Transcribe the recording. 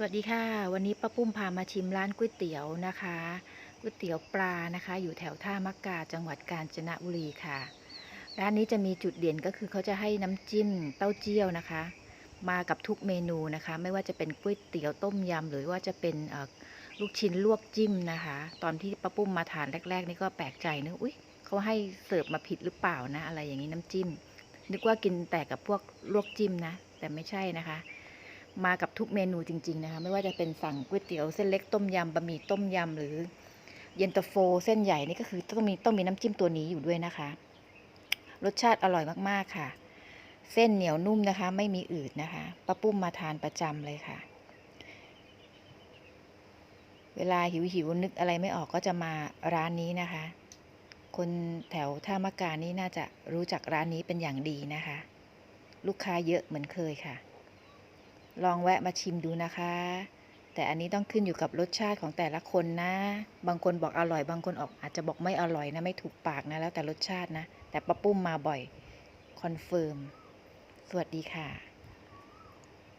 สวัสดีค่ะ วันนี้ป้าปุ้มพามาชิมร้านก๋วยเตี๋ยวนะคะก๋วยเตี๋ยวปลานะคะ อยู่แถวท่ามะกกาจังหวัดกาญจนบุรีค่ะ ร้านนี้จะมีจุดเด่นก็คือเขาจะให้น้ำจิ้มเต้าเจี้ยวนะคะ มากับทุกเมนูนะคะ ไม่ว่าจะเป็นก๋วยเตี๋ยวต้มยำหรือว่าจะเป็นลูกชิ้นลวกจิ้มนะคะ ตอนที่ป้าปุ้มมาทานแรก ๆ นี่ก็แปลกใจนะอุ้ยเขาให้เสิร์ฟมาผิดหรือเปล่านะ อะไรอย่างนี้น้ำจิ้ม นึกว่ากินแต่กับพวกลวกจิ้มนะ แต่ไม่ใช่นะคะ มากับทุกเมนูจริง ๆ นะคะ ไม่ว่าจะเป็นสั่งก๋วยเตี๋ยวเส้นเล็กต้มยำบะหมี่ต้มยำหรือเย็นตาโฟ เส้นใหญ่นี่ก็คือต้องมีต้องมีน้ำจิ้มตัวนี้อยู่ด้วยนะคะ รสชาติอร่อยมากๆค่ะ เส้นเหนียวนุ่มนะคะ ไม่มีอืดนะคะป้าปุ้มมาทานประจำเลยค่ะ เวลาหิวหิวๆนึกอะไรไม่ออกก็จะมาร้านนี้นะคะ คนแถวท่ามะกานี่น่าจะรู้จักร้านนี้เป็นอย่างดีนะคะ ลูกค้าเยอะเหมือนเคยค่ะ ลองแวะมาชิมดูนะคะ แต่อันนี้ต้องขึ้นอยู่กับรสชาติของแต่ละคนนะ บางคนบอกอร่อย บางคนออกอาจจะบอกไม่อร่อยนะไม่ถูกปากนะแล้วแต่รสชาตินะ แต่ป้าปุ้มมาบ่อยคอนเฟิร์มสวัสดีค่ะ